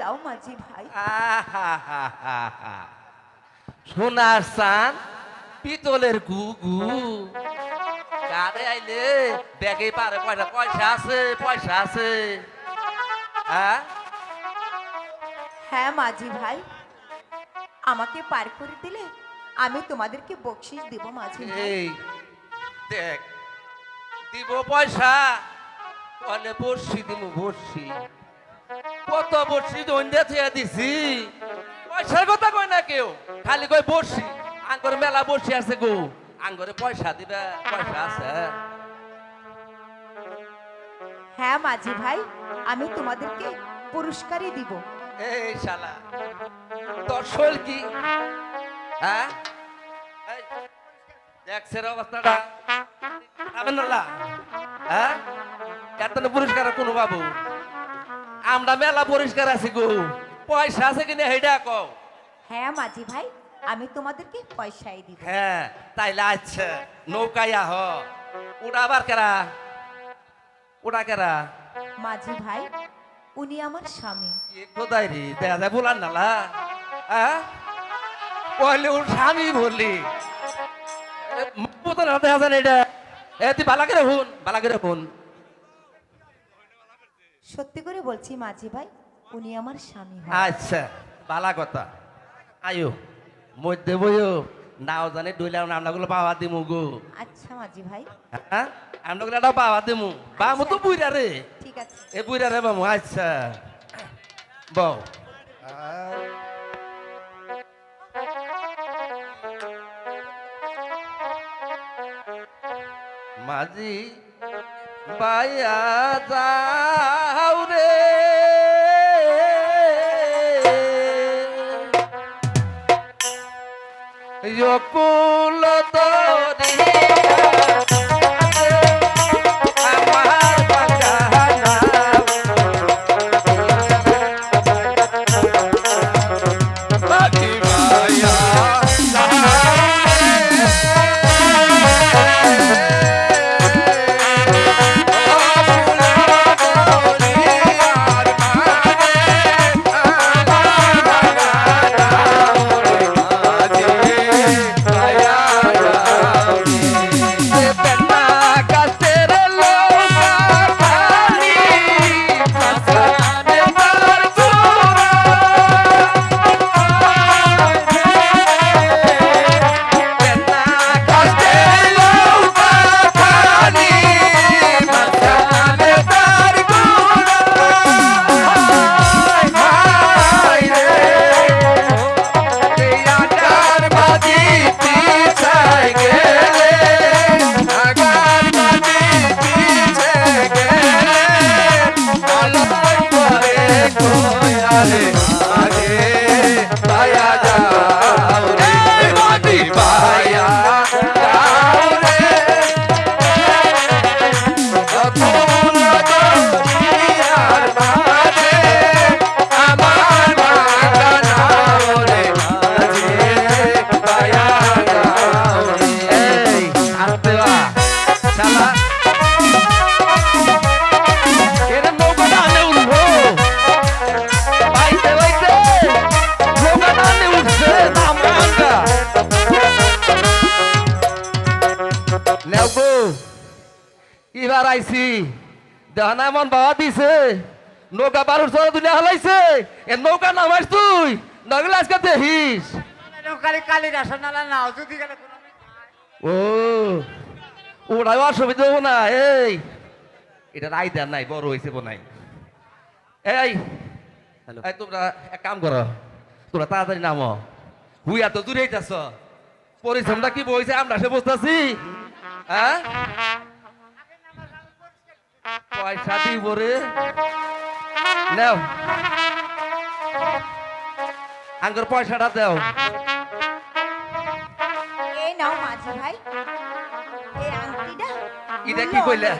দাও মাঝি ভাই। সোনার সান পিতলের গুগু। কারে আইলে ব্যাগে পারে পয়সা পয়সা আছে পয়সা আছে। হ্যাঁ? হ্যাঁ মাঝি ভাই আমাকে পার করে দিলে আমি তোমাদেরকে বকশিস দেব মাঝি এই দেখ দিব পয়সা বলে বর্ষি দিব বর্ষি কত বর্ষি দণ্ডে থিয়া দিছি। পয়সার কথা কয় না কেউ। খালি কয় বর্ষি আঙ্গর মেলা বর্ষি আছে গো। আঙ্গরে পয়সা দিবে পয়সা আছে। হ্যাঁ মাঝি ভাই আমি তোমাদেরকে পুরস্কারই দিব। এই শালা তোর শৈল কি? হ্যাঁ? এই, দেখছেন অবস্থাটা। হ্যাঁ? এত পুরস্কার কোনো বাবু? আমরা মেলা পরিষ্কার আছি গো। পয়সা আছে কিনা হেডা কও। হ্যাঁ মাঝি ভাই আমি তোমাদেরকে পয়সাই দিব। হ্যাঁ তাইলে আচ্ছা নৌকায় আহ। উড়া আবার কেরা? উড়া কেরা? মাঝি ভাই উনি আমার স্বামী। কোথায় রে? দেখা যায় বলার নালা। হ্যাঁ কইলে ওর স্বামী বললি। দেখা যায় এটা? এ তুই বালা করে হুন বালা করে হুন। সত্যি করে বলছি মাঝি ভাই উনি আমার স্বামী আচ্ছা বালা কথা। আয়ো মধ্যে বইও নাও জানি ডইলাম নামনাগুলো পাওয়া দিমু গো। আচ্ছা মাঝি ভাই। হ্যাঁ আমনাগুলো একটা পাওয়া দিমু। বামু তো বুইরা রে। ঠিক আছে। এ বুইরা রে বামু আচ্ছা। বউ। মাঝি বাইয়া যাও রে। যকুল আমার আইছি দেহানা এমন বাবা দিছে। নৌকা বারুর সরে তুলে হালাইছে। এ নৌকা নামাইস তুই নগলে আজকে দেখিস। ও ওরাই অসুবিধা হব না এই। এটা রাই দেন নাই বড় হয়েছে নাই এই এই তোমরা এক কাম করো তোরা তাড়াতাড়ি নামো। হুইয়া তো দূরে যাচ্ছ। পরিশ্রমটা কি বইছে? আমরা সে বুঝতেছি। হ্যাঁ? পয়সা দিব রে। নাও। আঙ্গর পয়সাটা দাও। এই নাও মাঝি ভাই। এই আংটিটা এটা কি কইলা?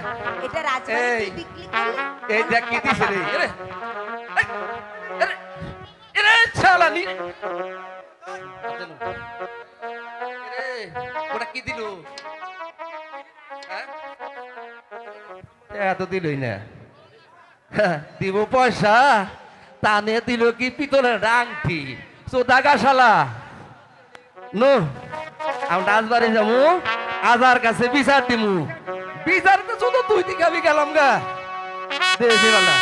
এটা রাজবাড়িতে বিক্রি করলে এই দেখ কি দিছে রে। এই, এরে এরে শালা নি ওটা কি দিল? হ্যাঁ? এত দিলই না। হ্যাঁ, দিব পয়সা টানে দিল কি পিতলের রাংটি সোদাগা শালা নো আমি রাজবাড়ি যাব আজার কাছে বিচার দিমু। বিচার তো শুধু তুই দিকে আমি গেলাম গা। দে দিবালা